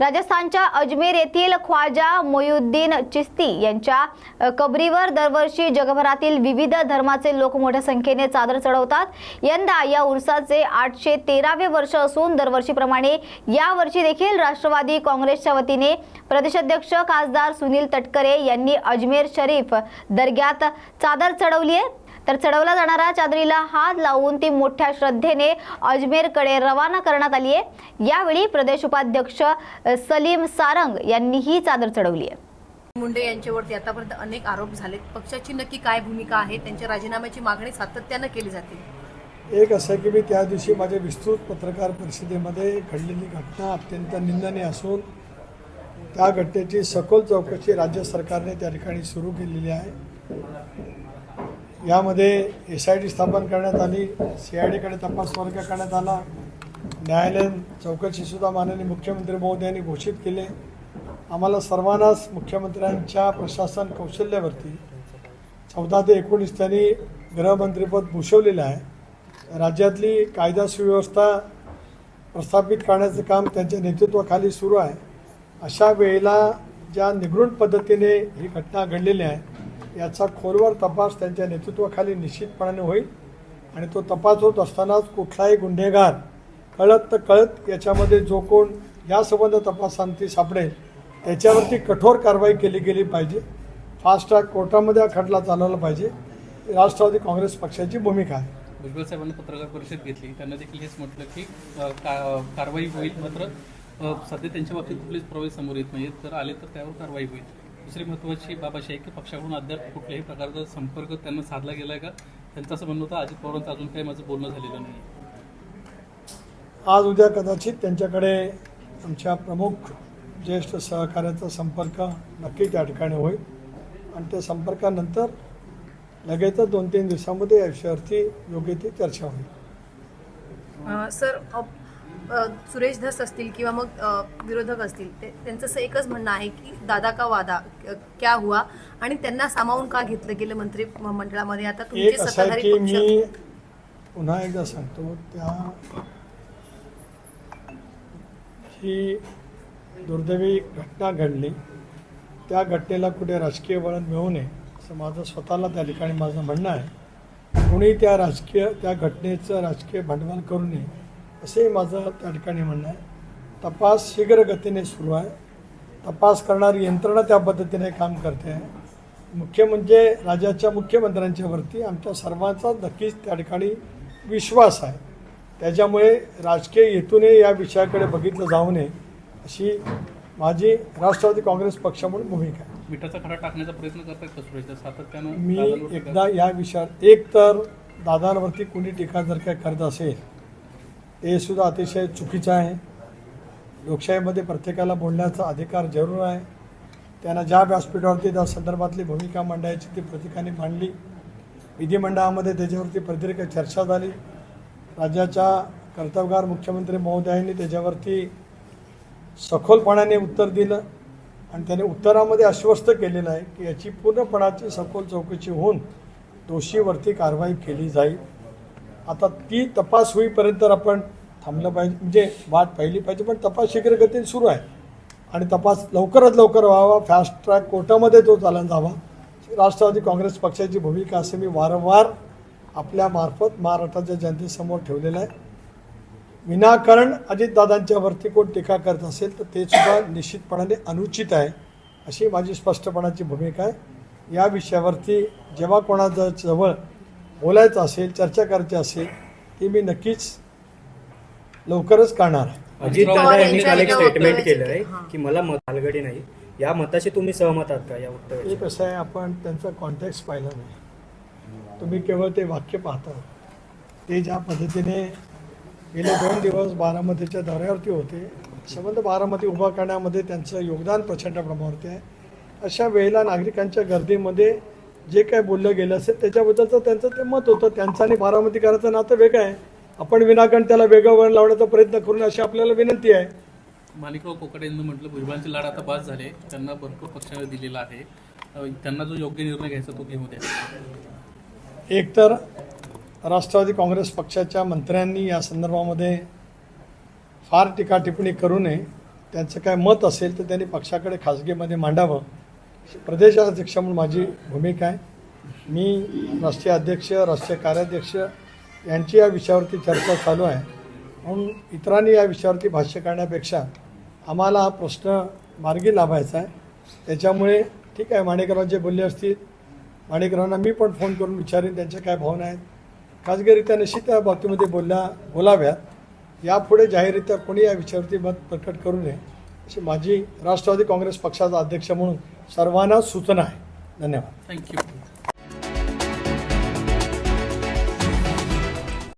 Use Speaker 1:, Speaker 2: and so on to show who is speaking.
Speaker 1: राजस्थानच्या अजमेर येथील ख्वाजा मोयुद्दीन चिस्ती यांच्या कबरीवर दरवर्षी जगभरातील विविध धर्माचे लोक मोठ्या संख्येने चादर चढवतात. यंदा या उर्साचे आठशे तेरावे वर्ष असून दरवर्षीप्रमाणे यावर्षी देखील राष्ट्रवादी काँग्रेसच्या वतीने प्रदेशाध्यक्ष खासदार सुनील तटकरे यांनी अजमेर शरीफ दर्ग्यात चादर चढवली आहे. तर चढवला जाणारा चादरीला हात लावून ती मोठ्या श्रद्धेने अजमेरकडे रवाना करण्यात आली आहे. यावेळी प्रदेश उपाध्यक्ष सलीम सारंग यांनी ही चादर चढवली आहे.
Speaker 2: मुंडे यांच्यावरती आतापर्यंत अनेक आरोप झालेत. पक्षाची नक्की काय भूमिका आहे? त्यांच्या राजीनाम्याची मागणी सातत्यानं केली जाते.
Speaker 3: एक असं की मी त्या दिवशी माझ्या विस्तृत पत्रकार परिषदेमध्ये घडलेली घटना अत्यंत निंदनीय असून त्या घटनेची सखोल चौकशी राज्य सरकारने त्या ठिकाणी सुरू केलेली आहे. यामध्ये एस आय टी स्थापन करण्यात आली सी आय डीकडे तपास वर्ग करण्यात आला. न्यायालयीन चौकशीसुद्धा माननीय मुख्यमंत्री महोदयांनी घोषित केले. आम्हाला सर्वांनाच मुख्यमंत्र्यांच्या प्रशासन कौशल्यावरती चौदा ते एकोणीस त्यांनी गृहमंत्रीपद भूषवलेलं आहे. राज्यातली कायदा सुव्यवस्था प्रस्थापित करण्याचं काम त्यांच्या नेतृत्वाखाली सुरू आहे. अशा वेळेला ज्या निगृण पद्धतीने ही घटना घडलेली आहे याचा खोलवर तपास त्यांच्या नेतृत्वाखाली निश्चितपणाने होईल आणि तो तपास होत असतानाच कुठलाही गुन्हेगार कळत तर कळत याच्यामध्ये जो कोण या संबंध तपासांती सापडेल त्याच्यावरती कठोर कारवाई केली गेली पाहिजे. फास्ट ट्रॅक कोर्टामध्ये हा खटला चालवला पाहिजे. राष्ट्रवादी काँग्रेस पक्षाची भूमिका आहे.
Speaker 4: भुजबळ साहेबांनी पत्रकार परिषद घेतली. त्यांना देखील हेच म्हटलं की का- कारवाई होईल मात्र सध्या त्यांच्या बाबतीत कुठलेच प्रवेश समोर येत नाहीत जर आले तर त्यावर कारवाई होईल. दुसरी महत्त्वाची बाबाशी आहे की पक्षाकडून अद्याप कुठल्याही प्रकारचा संपर्क त्यांना साधला गेला आहे का? त्यांचं असं म्हणणं होतं अजित पवारांचं अजून काही माझं बोलणं झालेलं नाही.
Speaker 3: आज उद्या कदाचित त्यांच्याकडे आमच्या प्रमुख ज्येष्ठ सहकार्याचा संपर्क नक्की त्या ठिकाणी होईल. आणि त्या संपर्कानंतर लगेचच दोन तीन दिवसामध्ये या विषयावरती योग्य ती चर्चा होईल.
Speaker 2: अं, सर सुरेश धस असतील किंवा मग विरोधक असतील ते त्यांचं असं एकच म्हणणं आहे की दादा का वादा? क्या हुआ? आणि त्यांना सामावून का घेतलं गेलं मंत्री मंडळामध्ये? आता तुमचे सत्ताधारी
Speaker 3: मी पुन्हा एकदा सांगतो त्या ही दुर्दैवी घटना घडली त्या घटनेला कुठे राजकीय वळण मिळू नये असं माझं स्वतःला त्या ठिकाणी माझं म्हणणं आहे. कोणी त्या राजकीय त्या घटनेचं राजकीय भांडवल करू नये असंही माझं त्या ठिकाणी म्हणणं आहे. तपास शीघ्र गतीने सुरू आहे. तपास करणारी यंत्रणा त्या पद्धतीने काम करते. आहे मुख्य म्हणजे राज्याच्या मुख्यमंत्र्यांच्या वरती आमच्या सर्वांचा नक्कीच त्या ठिकाणी विश्वास आहे. त्याच्यामुळे राजकीय हेतूने या विषयाकडे बघितलं जाऊ नये अशी माझी राष्ट्रवादी काँग्रेस पक्ष म्हणून भूमिका आहे.
Speaker 4: मिठाचा खडा टाकण्याचा प्रयत्न करतायत का सुरेश? धस? सातत्यानं
Speaker 3: मी एकदा या विषयावर एक तर दादांवरती कोणी टीका जर काय करत असेल ते सुद्धा अतिशय चुकीचं आहे. लोकशाहीमध्ये प्रत्येकाला बोलण्याचा अधिकार जरूर आहे. त्यांना ज्या व्यासपीठावरती त्या संदर्भातली भूमिका मांडायची ती प्रत्येकाने मांडली. विधिमंडळामध्ये त्याच्यावरती प्रदीर्घ चर्चा झाली. राज्याच्या कर्तव्यगार मुख्यमंत्री महोदयांनी त्याच्यावरती सखोलपणाने उत्तर दिलं आणि त्याने उत्तरामध्ये आश्वस्त केलेलं आहे की याची पूर्णपणाची सखोल चौकशी होऊन दोषीवरती कारवाई केली जाईल. आता ती तपास होईपर्यंत तर आपण थांबलं पाहिजे म्हणजे वाट पाहिली पाहिजे पण तपास शीघ्र गतीने सुरू आहे. आणि तपास लवकरात लवकर व्हावा फास्ट ट्रॅक कोर्टामध्ये तो चालन जावा. राष्ट्रवादी काँग्रेस पक्षाची भूमिका असं मी वारंवार आपल्यामार्फत महाराष्ट्राच्या जनतेसमोर ठेवलेलं आहे. विनाकारण अजितदादांच्या वरती कोण टीका करत असेल तर ते सुद्धा निश्चितपणाने अनुचित आहे अशी माझी स्पष्टपणाची भूमिका आहे. या विषयावरती जेव्हा कोणाच्या जवळ बोलायचं असेल चर्चा करायची असेल ती मी नक्कीच लवकरच करणार
Speaker 5: अजित दादा यांनी काल एक स्टेटमेंट केलं आहे
Speaker 2: हां.
Speaker 5: की मला मत हलगडी नाही. या मताशी तुम्ही सहमत आहात का या वक्तव्याशी
Speaker 3: एक असं आहे आपण त्यांचा कॉन्टॅक्ट पाहिला नाही. तुम्ही केवळ ते वाक्य पाहता. ते ज्या पद्धतीने गेले दोन दिवस बारामतीच्या दौऱ्यावरती होते संबंध बारामती उभा करण्यामध्ये त्यांचं योगदान प्रचंड प्रमाणावरती आहे. अशा वेळेला नागरिकांच्या गर्दीमध्ये जे काय बोललं गेलं असेल त्याच्याबद्दलचं त्यांचं ते मत होतं. त्यांचं आणि बारामतीकरांचं नातं वेगळं आहे. आपण विनाकारण त्याला वेगळं वळण लावण्याचा प्रयत्न करून अशी आपल्याला विनंती आहे.
Speaker 4: माणिकराव कोकाटे यांनी म्हटलं भुजबळांचे लाड आता बाद झाले त्यांना भरपूर पक्षाने दिलेला आहे. त्यांना जो योग्य निर्णय घ्यायचा तो घेऊ द्या.
Speaker 3: एकतर राष्ट्रवादी काँग्रेस पक्षाच्या मंत्र्यांनी या संदर्भामध्ये फार टीका टिप्पणी करू नये. त्यांचं काय मत असेल तर त्यांनी पक्षाकडे खाजगीमध्ये मांडावं. प्रदेशाध्यक्ष म्हणून माझी भूमिका आहे. मी राष्ट्रीय अध्यक्ष राष्ट्रीय कार्याध्यक्ष यांची या विषयावरती चर्चा चालू आहे. म्हणून इतरांनी या विषयावरती भाष्य करण्यापेक्षा आम्हाला हा प्रश्न मार्गी लाभायचा आहे. त्याच्यामुळे ठीक आहे माणिकराव जे बोलले असतील माणिकरावांना मी पण फोन करून विचारेन त्यांच्या काय भावना आहेत. खाजगीरित्या निश्चित त्या बाबतीमध्ये बोलल्या बोलाव्यात. यापुढे जाहीररित्या कोणी या विषयावरती मत प्रकट करू नये अशी माझी राष्ट्रवादी काँग्रेस पक्षाचा अध्यक्ष म्हणून सर्वांना सूचना आहे. धन्यवाद.
Speaker 4: थँक्यू